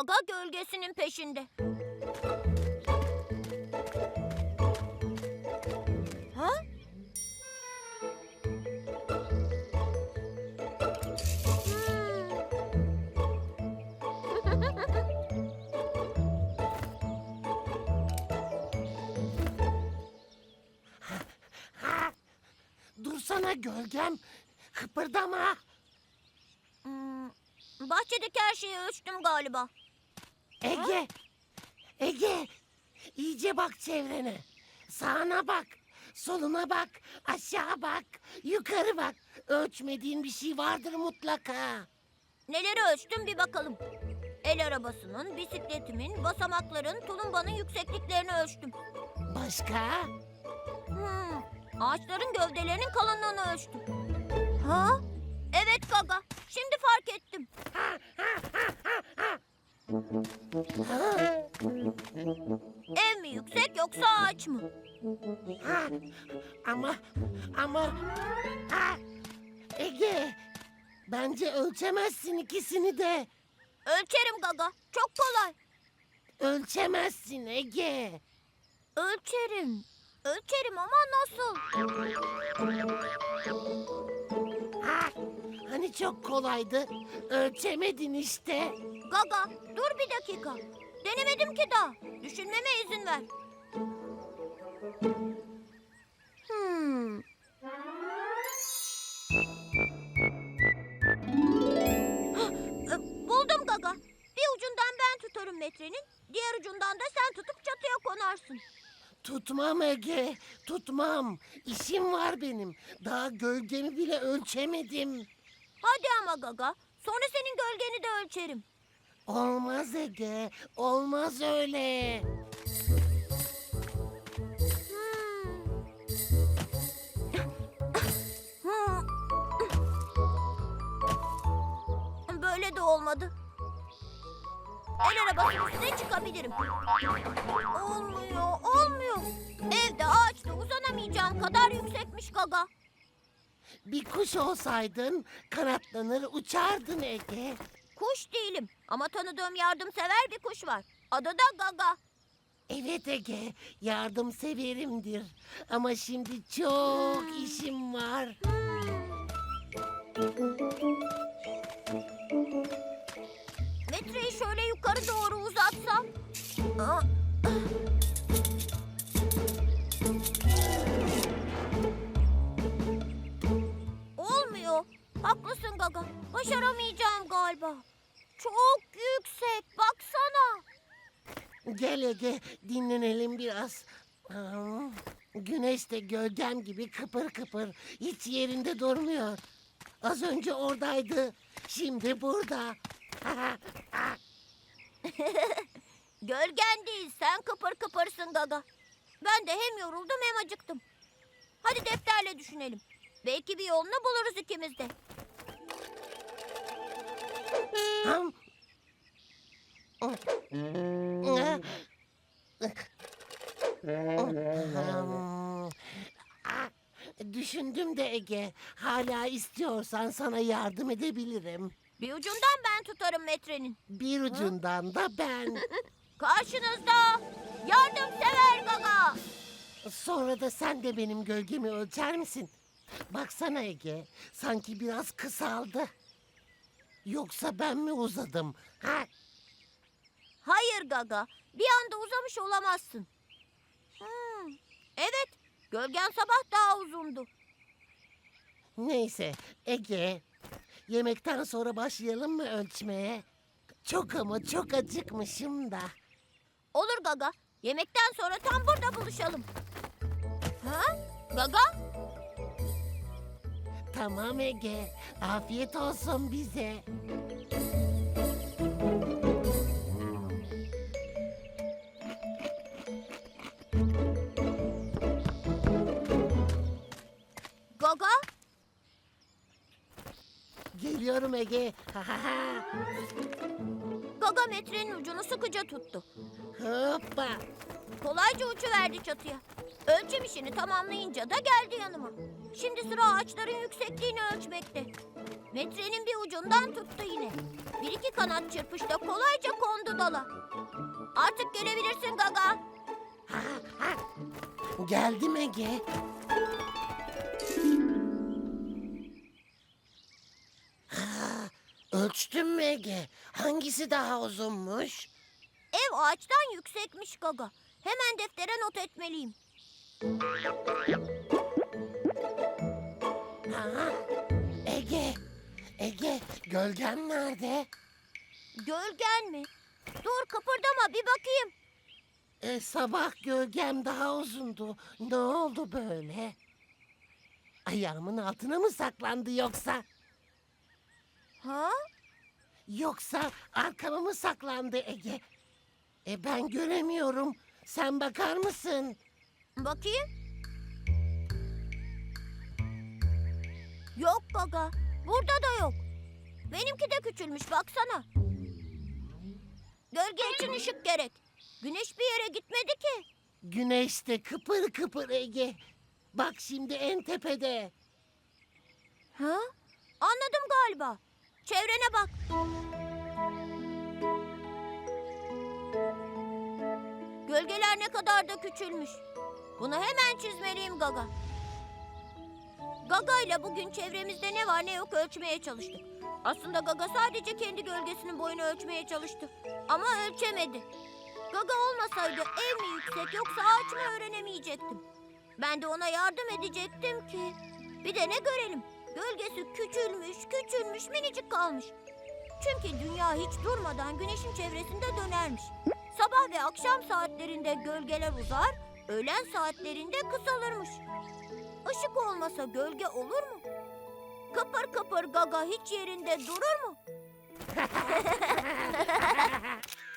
Gaga gölgesinin peşinde. Ha? Dursana gölgem. Kıpırdama. Hmm, bahçedeki her şeyi ölçtüm galiba. Ege. Ege. İyice bak çevrene. Sağına bak. Soluna bak. Aşağı bak. Yukarı bak. Ölçmediğin bir şey vardır mutlaka. Neleri ölçtüm bir bakalım. El arabasının, bisikletimin, basamakların, tulumbanın yüksekliklerini ölçtüm. Başka? Hmm, ağaçların gövdelerinin kalınlığını ölçtüm. Ha? Evet Gaga. Şimdi fark ettim. Ha, Ev mi yüksek yoksa ağaç mı? ha. Ama ama ha. Ege. Bence ölçemezsin ikisini de. Ölçerim Gaga. Çok kolay. Ölçemezsin Ege. Ölçerim. Ölçerim ama nasıl? Ha, hani çok kolaydı. Ölçemedin işte. Gaga dur bir dakika. Denemedim ki daha. Düşünmeme izin ver. Hmm. Hah, e, Buldum Gaga. Bir ucundan ben tutarım metrenin. Diğer ucundan da sen tutup çatıya konarsın. Tutmam Ege, tutmam. İşim var benim. Daha gölgemi bile ölçemedim. Hadi ama Gaga. Sonra senin gölgeni de ölçerim. Olmaz Ege, olmaz öyle. Hmm. Böyle de olmadı. El arabasının üstüne çıkabilirim. Olmuyor, olmuyor. Evde ağaçta uzanamayacağım kadar yüksekmiş Gaga. Bir kuş olsaydın kanatlanır uçardın Ege. Kuş değilim ama tanıdığım yardımsever bir kuş var. Adı da Gaga. Evet Ege, yardım severimdir. Ama şimdi çok işim var. Metreyi şöyle yukarı doğru uzatsam. Aa, Haklısın Gaga. Başaramayacağım galiba. Çok yüksek. Baksana. Gel Ege, dinlenelim biraz. Hmm, Güneş de gölgem gibi kıpır kıpır. Hiç yerinde durmuyor. Az önce oradaydı. Şimdi burada. Gölgen değil. Sen kıpır kıpırsın Gaga. Ben de hem yoruldum hem acıktım. Hadi defterle düşünelim. Belki bir yolunu buluruz ikimiz de. Ah, Düşündüm de Ege. Hala istiyorsan sana yardım edebilirim. Bir ucundan ben tutarım metrenin. Bir ucundan da ben. Karşınızda yardımsever Gaga. Sonra da sen de benim gölgemi ölçer misin? Baksana Ege, sanki biraz kısaldı. Yoksa ben mi uzadım? Ha? Hayır Gaga, bir anda uzamış olamazsın. Hmm, evet, gölgen sabah daha uzundu. Neyse Ege, yemekten sonra başlayalım mı ölçmeye? Çok ama çok acıkmışım da. Olur Gaga, yemekten sonra tam burada buluşalım. Ha? Gaga? Tamam Ege. Afiyet olsun bize. Gaga, Geliyorum Ege. Gaga metrenin ucunu sıkıca tuttu. Hoppa. Kolayca uçuverdi çatıya. Ölçüm işini tamamlayınca da geldi yanıma. Şimdi sıra ağaçların yüksekliğini ölçmekte. Metrenin bir ucundan tuttu yine. Bir iki kanat çırpışta kolayca kondu dala. Artık gelebilirsin Gaga. Ha, ha. Geldim Ege. Ha, ölçtün mü Ege? Hangisi daha uzunmuş? Ev ağaçtan yüksekmiş Gaga. Hemen deftere not etmeliyim. Ege, Ege, gölgen nerede? Gölgen mi? Dur kıpırdama bir bakayım. E, sabah gölgem daha uzundu. Ne oldu böyle? Ayağımın altına mı saklandı yoksa? Ha? Yoksa arkama mı saklandı Ege? E ben göremiyorum. Sen bakar mısın? Bakayım. Gaga. Burada da yok. Benimki de küçülmüş baksana. Gölge için ışık gerek. Güneş bir yere gitmedi ki. Güneşte kıpır kıpır Ege. Bak şimdi en tepede. Ha? Anladım galiba. Çevrene bak. Gölgeler ne kadar da küçülmüş. Bunu hemen çizmeliyim Gaga. Gaga ile bugün çevremizde ne var ne yok ölçmeye çalıştık. Aslında Gaga sadece kendi gölgesinin boyunu ölçmeye çalıştı. Ama ölçemedi. Gaga olmasaydı ev mi yüksek yoksa ağaç mı öğrenemeyecektim. Ben de ona yardım edecektim ki. Bir de ne görelim. Gölgesi küçülmüş, küçülmüş, minicik kalmış. Çünkü dünya hiç durmadan güneşin çevresinde dönermiş. Sabah ve akşam saatlerinde gölgeler uzar, öğlen saatlerinde kısalırmış. Işık olmasa gölge olur mu? Kıpır kıpır gaga hiç yerinde durur mu?